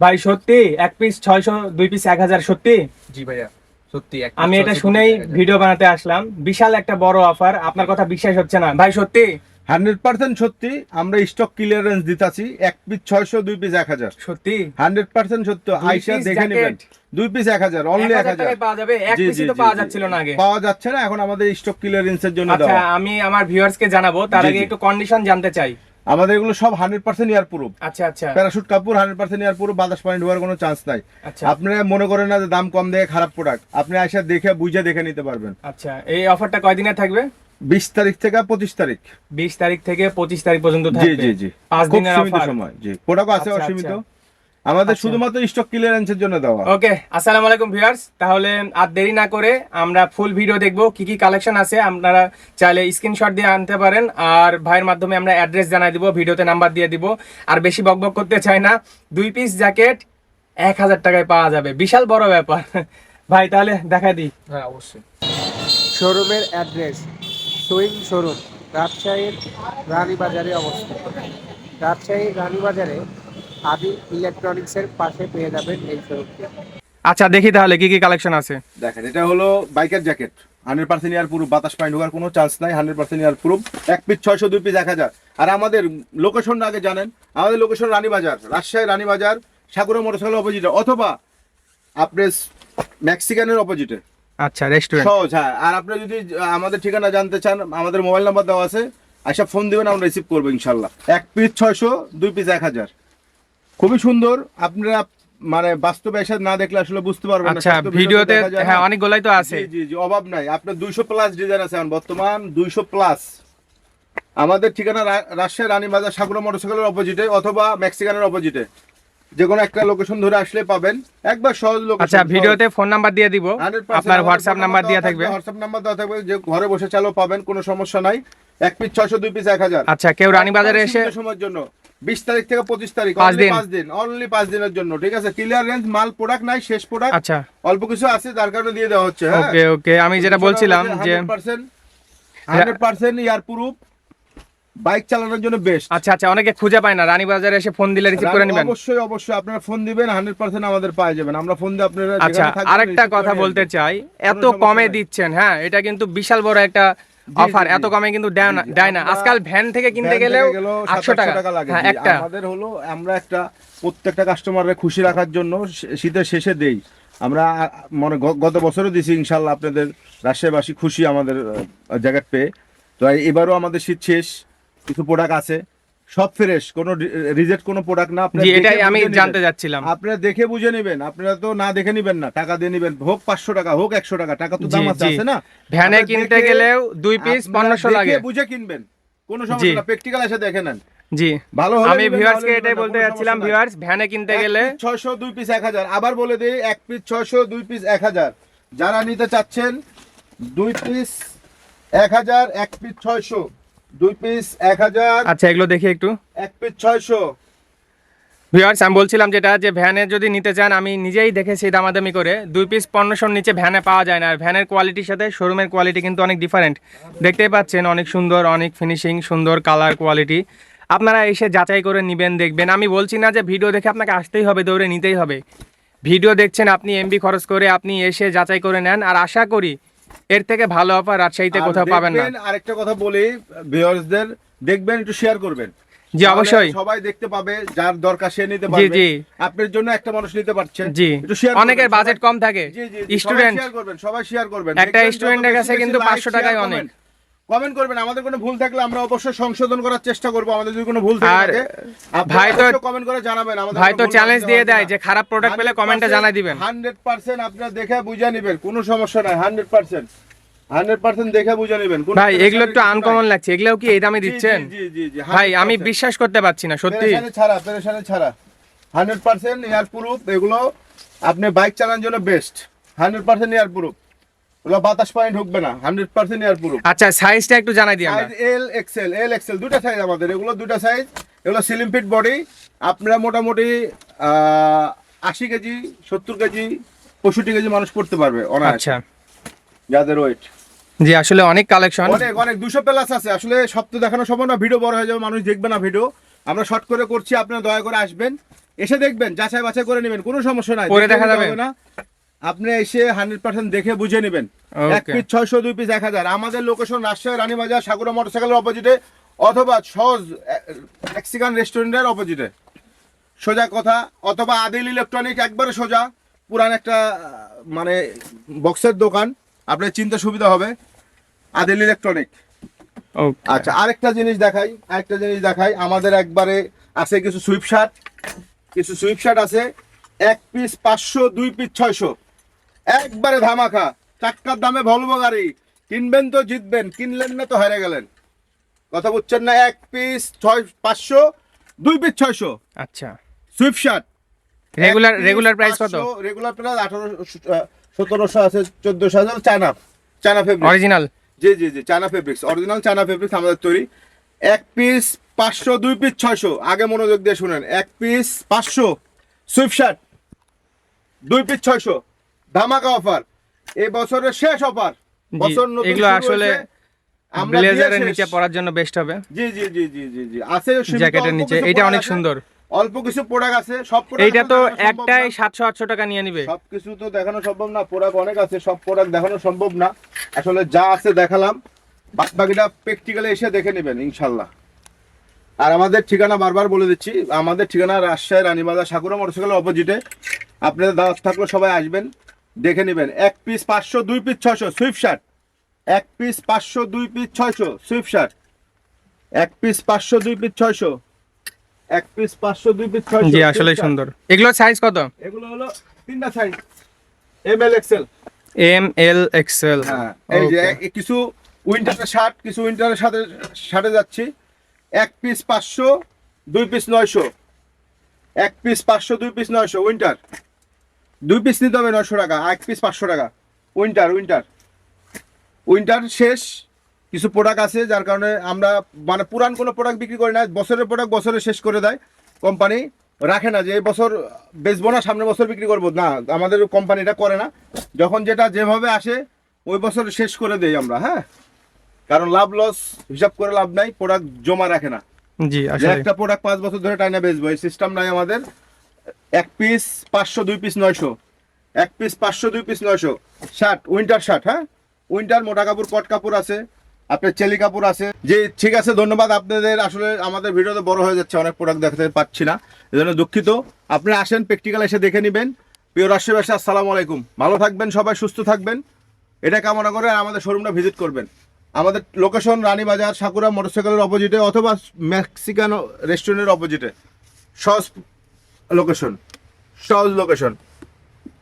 ভাই সত্যি? এক পিস ছয়শো দুই পিস এক হাজার সত্যি? জি ভাইয়া সত্যি আমি এটা 600 শুনেই ভিডিও বানাতে আসলাম। বিশাল একটা বড় অফার আপনার কথা বিশ্বাস হচ্ছে না। ভাই সত্যি? হান্ড্রেড পার্সেন্ট সত্যি আমরা স্টক ক্লিয়ারেন্স দিতাছি এক পিস ছয়শো দুই পিস এক হাজার। সত্যি? হান্ড্রেড পার্সেন্ট সত্য দুই আইসা দেখে নেবেন। দুই পিস এক হাজার অনলি এক হাজার পাওয়া যাবে এক জি, তো পাওয়া যাচ্ছিল না আগে। পাওয়া যাচ্ছে না এখন আমাদের স্টক ক্লিয়ারেন্সের জন্য আচ্ছা আমি আমার ভিউয়ার্স কে জানাব তার আগে একটু কন্ডিশন জানতে চাই। আমাদের এগুলো সব হান্ড্রেড পার্সেন্ট ইয়ার প্রুফ আচ্ছা আচ্ছা। প্যারাশুট কাপড় হান্ড্রেড পার্সেন্ট ইয়ার প্রুফ বাতাস পানি ঢোকার কোনো চান্স নাই। আচ্ছা। আপনারা মনে করেন না যে দাম কম দেখে খারাপ প্রোডাক্ট আপনি আসে দেখে বুঝে দেখে নিতে পারবেন। আচ্ছা এই অফারটা কয়দিনে থাকবে? বিশ তারিখ থেকে পঁচিশ তারিখ। বিশ তারিখ থেকে পঁচিশ তারিখ পর্যন্ত জি জি জি। পাঁচ দিনের সময় জি। প্রোডাক্ট আছে আচ্ছা, অসীমিত। আচ্ছা। আমাদের আচ্ছা। শুধুমাত্র স্টক ক্লিয়ারেন্সের জন্য দেওয়া। ওকে আসসালামু আলাইকুম ভিউয়ার্স তাহলে আর দেরি না করে আমরা ফুল ভিডিও দেখব কি কি কালেকশন আছে। আপনারা চাইলে স্ক্রিনশট দিয়ে আনতে পারেন আর ভাইয়ের মাধ্যমে আমরা অ্যাড্রেস জানাই দিব ভিডিওতে নাম্বার দিয়ে দিব। আর বেশি বকবক করতে চাই না দুই পিস জ্যাকেট এক হাজার টাকায় পাওয়া যাবে। বিশাল বড় ব্যাপার। ভাই তাহলে দেখা দিই। হ্যাঁ অবশ্যই। শোরুমের অ্যাড্রেস সুইং শোরুম রাজশাহীর রানীবাজারে অবস্থিত। রাজশাহীর রানীবাজারে আদি ইলেকট্রনিক্সের পাশে পেয়ে যাবেন এই শোরুমটি। আচ্ছা দেখি তাহলে কি কি কালেকশন আছে? দেখেন এটা হলো বাইকের jacket. Hundred percent air proof বাতাস পানি ঢোকার কোনো চান্স নাই হান্ড্রেড পার্সেন্ট ইয়ার প্রুফ। এক পিস ছয়শো দুই পিস এক হাজার। আর আমাদের লোকেশন আগে জানেন আমাদের লোকেশন রানীবাজার রাজশাহী রানীবাজার সাগর মোটরসাইকেল অপোজিটে অথবা আপনার মেক্সিকানের অপোজিটে আচ্ছা রেস্টুরেন্ট সহজ হ্যাঁ। আর আপনি যদি আমাদের ঠিকানা জানতে চান আমাদের মোবাইল নাম্বার দেওয়া আছে আচ্ছা ফোন দিবেন আমরা রিসিভ করব ইনশাল্লাহ। এক পিস ছয়শো দুই পিস এক হাজার। খুবই সুন্দর। আপনারা মানে বাস্তবে এসে না দেখলে আসলে বুঝতে পারবেন আচ্ছা ভিডিওতে। হ্যাঁ অনেকগুলাই তো আছে। জি জি অভাব নাই। আপনার দুইশো প্লাস ডিজাইন আছে এখন বর্তমান দুইশো প্লাস আমাদের ঠিকানা রাজশাহী রানীবাজার সাগর মোটরসাইকেলের অপোজিটে অথবা মেক্সিকানের অপোজিটে যে কোনো একটা লোকেশন ধরে আসলে পাবেন। একবার সহজ লোকেশন আচ্ছা ভিডিওতে ফোন নাম্বার দিয়ে দিব। আপনার হোয়াটসঅ্যাপ নাম্বার দেওয়া থাকবে হোয়াটসঅ্যাপ নাম্বার দেওয়া থাকবে যে ঘরে বসে চালও পাবেন কোনো সমস্যা নাই। এক পিস ছয়শো দুই পিস এক হাজার। আচ্ছা কেউ রানীবাজারে এসে সময়ের জন্য। বিশ তারিখ থেকে পঁচিশ তারিখ পাঁচ দিন। অনলি পাঁচ দিনের জন্য ঠিক আছে? ক্লিয়ার রেঞ্জ মাল প্রোডাক্ট নাই শেষ প্রোডাক্ট আচ্ছা। অল্প কিছু আছে তার কারণে দিয়ে দেওয়া হচ্ছে হ্যাঁ? ওকে ওকে আমি যেটা বলছিলাম যে hundred percent air proof bike চালানোর জন্য বেস্ট আচ্ছা আচ্ছা অনেকে খুঁজে পায় না রানীবাজারে এসে ফোন দিলে রিসিভ করে নেবেন। অবশ্যই অবশ্যই আপনারা ফোন দিবেন হান্ড্রেড পার্সেন্ট আমাদের পাওয়া যাবেন। আমরা ফোন দিয়ে আপনারা আচ্ছা আরেকটা কথা বলতে চাই এত কমে দিচ্ছেন হ্যাঁ এটা কিন্তু বিশাল বড় একটা অফার এত কমে কিন্তু দেয় না। আজকাল ভ্যান থেকে কিনতে গেলেও আটশো টাকা। লাগে। হ্যাঁ একটা। আমাদের হলো আমরা একটা প্রত্যেকটা কাস্টমারকে খুশি রাখার জন্য শীতের শেষে দেই। আমরা মনে গত বছরও দিছি ইনশাল্লাহ আপনাদের রাজশাহীবাসী খুশি আমাদের জায়গা পেয়ে। তো এবারও আমাদের শীত শেষ কিছু প্রোডাক্ট আছে। সব ফ্রেশ কোনো রিজেক্ট কোনো প্রোডাক্ট না দেখে এটাই আমি জানতে যাচ্ছিলাম আপনারা দেখে বুঝে নেবেন আপনারা তো না দেখে নিবেন না টাকা দিয়ে নিবেন হোক পাঁচশো টাকা হোক একশো টাকা টাকা তো দাম আছে না? ভ্যানে কিনতে গেলেও দুই পিস আপনারা পনেরোশো দেখে লাগে। বুঝে কিনবেন কোনো সমস্যা না প্র্যাকটিক্যাল এসে দেখে নেন। জি। ভালো আমি নিবেন, ভিউয়ার্স কে এটাই বলতে যাচ্ছিলাম ভিউয়ার্স ভ্যানে কিনতে গেলে ছয়শো দুই পিস এক হাজার। আবার বলে দিই এক পিস ছয়শো দুই পিস এক হাজার। যারা নিতে চাচ্ছেন দুই পিস এক হাজার এক পিস ছয়শো। দুই পিস এক হাজার। আচ্ছা এগুলো দেখি একটু। এক পিস ছয়শো। ভিউয়ার্স আমি বলছিলাম যেটা যে ভ্যানে যদি নিতে চান আমি নিজেই দেখেছি দামাদামি করে। দুই পিস পনেরোশোর নিচে ভ্যানে পাওয়া যায় না আর ভ্যানের কোয়ালিটির সাথে শোরুমের কোয়ালিটি কিন্তু অনেক ডিফারেন্ট দেখতেই পাচ্ছেন অনেক সুন্দর অনেক ফিনিশিং সুন্দর কালার কোয়ালিটি আপনারা এসে যাচাই করে নেবেন দেখবেন। আমি বলছি না যে ভিডিও দেখে আপনাকে আসতেই হবে দৌড়ে নিতেই হবে। ভিডিও দেখছেন আপনি এমবি খরচ করে আপনি এসে যাচাই করে নেন আর আশা করি এর থেকে ভালো অফার রাজশাহীতে কোথাও পাবেন না। আরেকটা কথা বলি ভিউয়ার্সদের দেখবেন একটু শেয়ার করবেন। জি অবশ্যই। সবাই দেখতে পাবে যার দরকার সে নিতে পারবে। জি জি। আপনার জন্য একটা মানুষ নিতে পারছেন জি। একটু share অনেকের বাজেট কম থাকে। জি জি, স্টুডেন্ট শেয়ার করবেন সবাই শেয়ার করবেন। একটা স্টুডেন্টের কাছে কিন্তু 500 টাকায় অনেক। কমেন্ট করবেন আমাদের কোনো ভুল থাকলে আমরা অবশ্যই সংশোধন করার চেষ্টা করব আমাদের যদি কোনো ভুল থাকে আর ভাই তো কমেন্ট করে জানাবেন আমাদের ভাই তো চ্যালেঞ্জ দিয়ে দেয় যে খারাপ প্রোডাক্ট পেলে কমেন্টে জানাই দিবেন। 100% আপনারা দেখে বুঝে নেবেন কোনো সমস্যা নাই 100% 100% দেখে বুঝে নেবেন ভাই এগুলো একটু আনকমন লাগছে এগুলোও কি এই দামে দিচ্ছেন? জি জি জি ভাই আমি বিশ্বাস করতে পারছি না সত্যি। ছাড়া পেরেশানি ছাড়া। এয়ার প্রুফ এগুলো আপনি বাইক চালানোর জন্য best hundred percent air proof ওগুলো বাতাস পানি ঢুকবে না হান্ড্রেড পার্সেন্ট এয়ার প্রুফ আচ্ছা সাইজটা একটু জানাই দিই size L XL L XL দুটা সাইজ আমাদের এগুলো দুটা সাইজ এগুলো সিলিম ফিট বডি আপনারা মোটামুটি আশি কেজি সত্তর কেজি পঁয়ষট্টি কেজি মানুষ পড়তে পারবে আচ্ছা। যাদের ওয়েট জি আসলে অনেক কালেকশন অনেক অনেক দুশো প্লাস আছে। আসলে সব তো দেখানো সম্ভব না ভিডিও বড় হয়ে যাবে মানুষ দেখবে না ভিডিও আমরা শর্ট করে করছি আপনারা দয়া করে আসবেন। এসে দেখবেন যাচাই বাছাই করে নেবেন কোনো সমস্যা নাই। পরে দেখা যাবে? না। আপনি এসে হান্ড্রেড পার্সেন্ট দেখে বুঝে নেবেন। এক পিস ছয়শো দুই পিস এক হাজার। আমাদের লোকেশন রাজশাহী রানীবাজার সাগুরা মোটরসাইকেলের অপোজিটে অথবা সহজ মেক্সিকান রেস্টুরেন্টের অপোজিটে সোজা কথা অথবা আদিল ইলেকট্রনিক একবারে সোজা পুরান একটা মানে বক্সের দোকান। আপনার চিন্তা সুবিধা হবে আদিল ইলেকট্রনিক আচ্ছা আরেকটা জিনিস দেখাই আরেকটা জিনিস দেখাই। আমাদের একবারে আছে কিছু সুইপ শার্ট কিছু সুইপ শার্ট আছে এক পিস পাঁচশো দুই পিস ছয়শো। একবারে ধামাখা টাক্কার দামে ভলভো গাড়ি। কিনবেন তো জিতবেন কিনলেন না তো হেরে গেলেন। কথা বুঝছেন না? এক পিস ছয় পাঁচশো দুই পিস ছয়শো। আচ্ছা। Sweatshirt regular regular price কত? রেগুলার প্রাইস আঠারোশো সতেরোশো আছে চোদ্দশো আছে চায়না চায়না ফেব্রিক অরিজিনাল জি জি জি China fabrics original China fabrics আমাদের তৈরি। এক পিস পাঁচশো দুই পিস ছয়শো। আগে মনোযোগ দিয়ে শুনেন। এক পিস পাঁচশো সুইফট শার্ট দুই পিস ছয়শো। ধামাকা অফার এই বছরের শেষ অফার বছর নতুন এগুলো আসলে ব্লেজারের নিচে পরার জন্য বেস্ট হবে। জি জি জি জি জি জি। আছে জ্যাকেটের নিচে। এটা অনেক সুন্দর। অল্প কিছু প্রোডাক্ট আছে। সব এইটা তো একটাই টাকা নিয়ে নিবে। সবকিছু তো দেখানো সম্ভব না। প্রোডাক্ট অনেক আছে সব প্রোডাক্ট দেখানো সম্ভব না। আসলে যা আছে দেখালাম। বাকিটা প্র্যাকটিক্যালি এসে দেখে নেবেন ইনশাল্লাহ। আর আমাদের ঠিকানা বারবার বলে দিচ্ছি। আমাদের ঠিকানা রাজশাহী রানীবাজার সাকুরা মোটরসাইকেলের অপোজিটে আপনাদের দাওয়াত থাকলে সবাই আসবেন। দেখে নেবেন এক পিস পাঁচশো দুই পিস ছয়শো সুইফট শার্ট এক পিস পাঁচশো দুই পিস ছয়শো সুইফট শার্ট এক পিস পাঁচশো দুই পিস ছয়শো। এক পিস পাঁচশো দুই পিস ছয়শো জি আসলে সুন্দর। এগুলোর সাইজ কত? এগুলো হলো তিনটা size M L XL M L XL হ্যাঁ এই যে কিছু উইন্টারের শার্ট কিছু উইন্টারের সাথে শার্টে যাচ্ছি। এক পিস পাঁচশো দুই পিস নয়শো। এক পিস পাঁচশো দুই পিস নয়শো উইন্টার দুই পিস নিতে হবে নয়শো টাকা এক পিস পাঁচশো টাকা। উইন্টার উইন্টার উইন্টার শেষ কিছু প্রোডাক্ট আছে যার কারণে আমরা মানে পুরান কোনো প্রোডাক্ট বিক্রি করি না বছরের প্রোডাক্ট বছরে শেষ করে দেয়। কোম্পানি রাখে না যে এই বছর বেচবো না সামনের বছর বিক্রি করব। না আমাদের কোম্পানিটা করে না। যখন যেটা যেভাবে আসে ওই বছর শেষ করে দেই আমরা হ্যাঁ? কারণ লাভ লস হিসাব করে লাভ নাই প্রোডাক্ট জমা রাখে না। জি একটা প্রোডাক্ট পাঁচ বছর ধরে টাইনা বেচবো এই সিস্টেম নাই আমাদের। এক পিস পাঁচশো, দুই পিস নয়শো। এক পিস পাঁচশো, দুই পিস নয়শো। শার্ট উইন্টার শার্ট হ্যাঁ? উইন্টার মোটা কাপড়, কট কাপড় আছে, আপনার চেলি কাপড় আছে। যে ঠিক আছে, ধন্যবাদ আপনাদের। আসলে আমাদের ভিডিওতে বড় হয়ে যাচ্ছে, অনেক প্রোডাক্ট দেখাতে পাচ্ছি না। এজন্য দুঃখিত। আপনারা আসেন প্র্যাকটিক্যাল এসে দেখে নেবেন। প্রিয় রাষ্ট্রবাসী আসসালামু আলাইকুম। ভালো থাকবেন, সবাই সুস্থ থাকবেন। এটা কামনা করে আমাদের শোরুমটা ভিজিট করবেন। আমাদের লোকেশন রানীবাজার, সাকুরা মোটরসাইকেলের অপোজিটে অথবা মেক্সিকান রেস্টুরেন্টের অপোজিটে সহজ লোকেশন সহজ লোকেশন